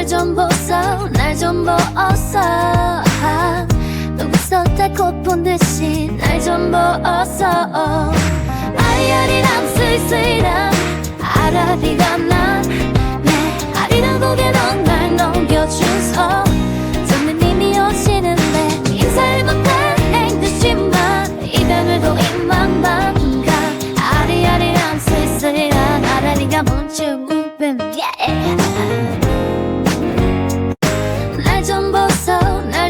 날좀 보소 날 좀 보소 누구서 달고픈 듯이 날좀 보소 아리아리랑 스이스이랑 아라리가 난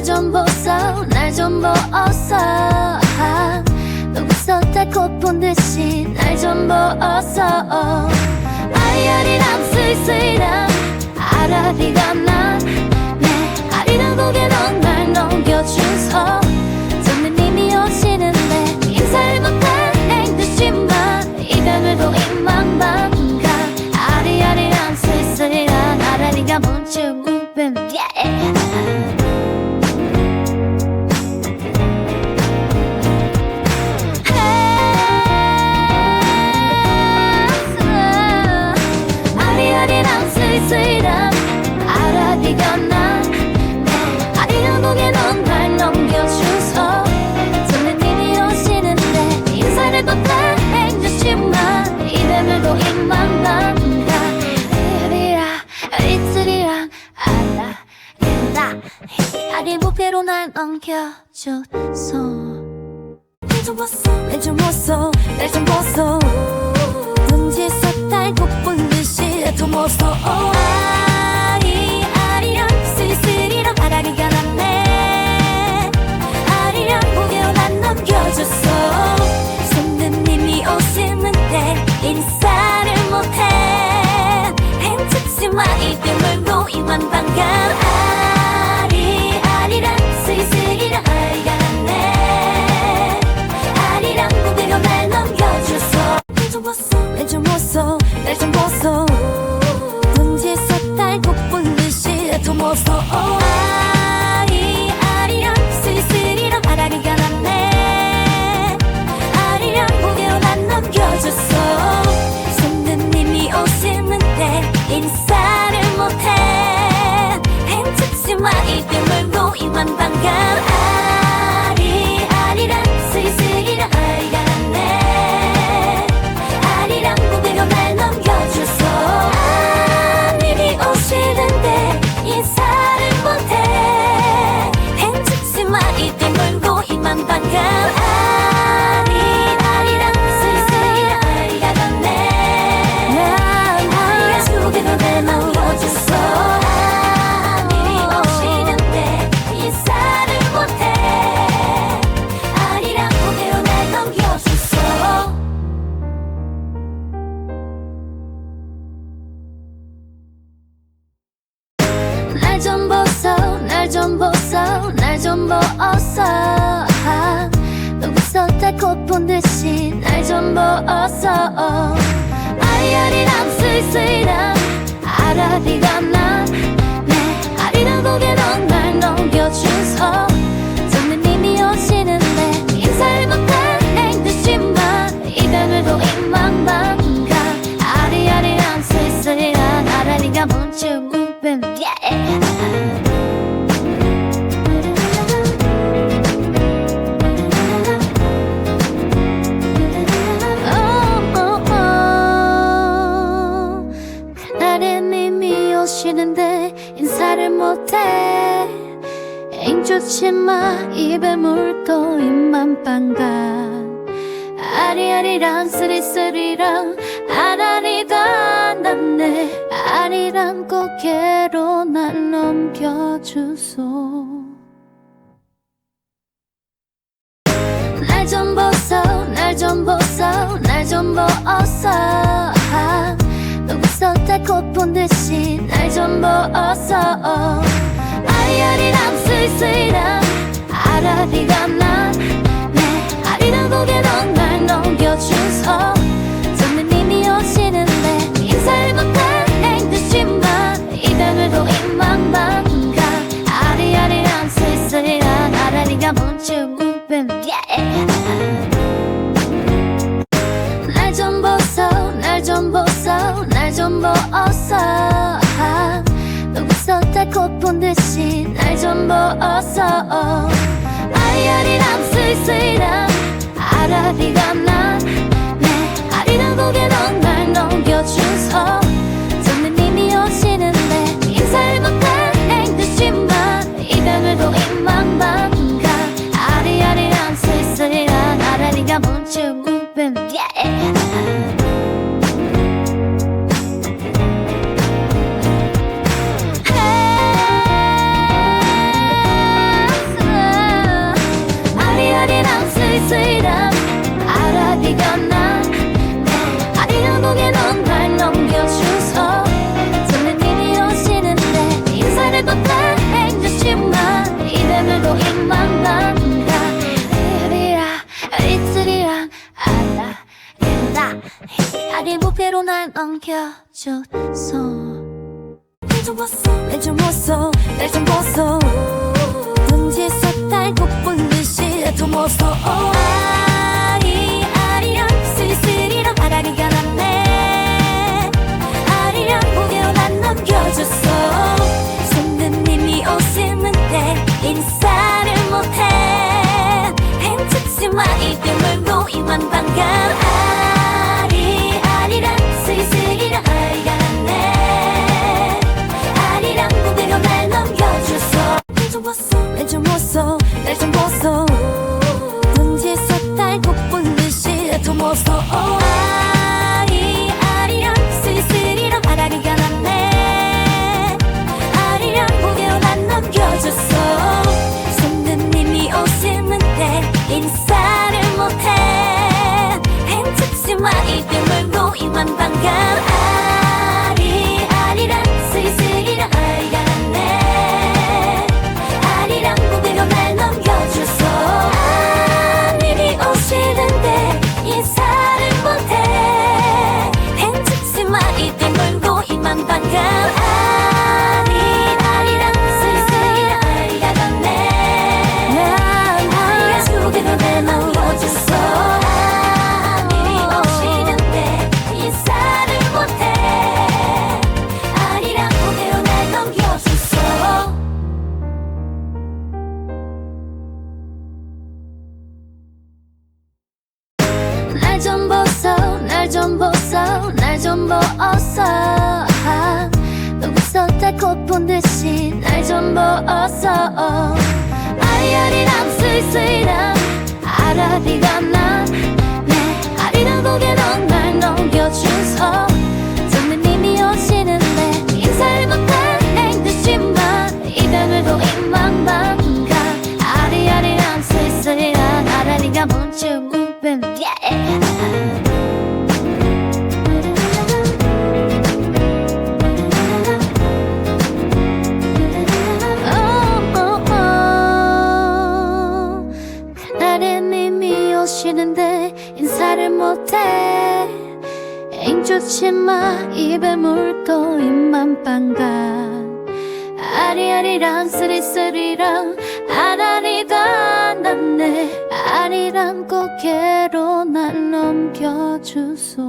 날좀 보소 날 좀 보소 누구서 달고픈 듯이 날좀 보소 아리아리랑 스이스이랑 아라리가 난 넘겨줬어 날좀 보소 날좀 보소 날좀 보소 둥지에서 달고픈 듯이. 날좀 보소 아리 아리랑 스리스리랑 아라리가 났네. 아리랑 고개로 난 넘겨줬어. 선배님이 오시는데 인사를 못해. 행복지마 이들 물고 이만 반가 좀 보소 날좀 보소 날좀 보소 둥지에서 달고픈 듯이 날좀 보소 아리 아리랑 스리스리랑 아라리가 났네 아리랑 고개로 난 넘겨줬어. 선배님이 오시는데 인사를 못해. 행복지마 이들 물고 이만 반가운 달고픈 듯이 날 좀 보소 아리아리랑 스이스이랑 아라리가 난내 아리랑 고개 입에 물고 입만 빵간 아리아리랑 스리스리랑 아라리가 났네. 아리랑 고개로 날 넘겨주소. 날 좀 보소 날 좀 보소 날 좀 보소 누구서 달고픈 듯이 날 좀 보소 아리아리랑 스이스 이랑 아라리가 난내 아리랑 고개 넌날 넘겨주소 선배님이 오시는데 인사를 못해. 행듯이만 이별을도 이만만가. 아리아리랑 스이스이랑 아라리가 뭔지 궁금 yeah. 날좀 보소. 날좀 보소. 날좀 보소 누구서 대신 날 좀 보어서 아이언이랑 스윗스윗한 아라비가 난 목표로 날 넘겨줬어 좀 봤어 날좀 봤어 날좀 봤어. 둥지에서 달고픈 듯이 날좀 봤어. 아리 아리랑 스리스리랑 아라리가 났네. 아리랑 고개로 난 넘겨줬어. 손님이 오시는데 인사를 못해. 행복지만 이름을 놓이만 반가 좀 봤어 날좀 봤어. 날좀 봤어 둥지에서 달고픈 듯이 날좀 봤어 아리 아리랑 스리스리랑 아라리가 났네. 아리랑 고개로 난 넘겨줬어. 손님이 오시는데 인사를 못해. 행복지만 이름을 놓이만 반가 아 보소 누구서 달고픈 듯이 날좀 보소 아리아리랑 스이스이랑 아라리가 난내 아리랑 고개 넌 물고 입만 빵간 아리아리랑 스리스리랑 아라리가 났네. 아리랑 고개로 날 넘겨주소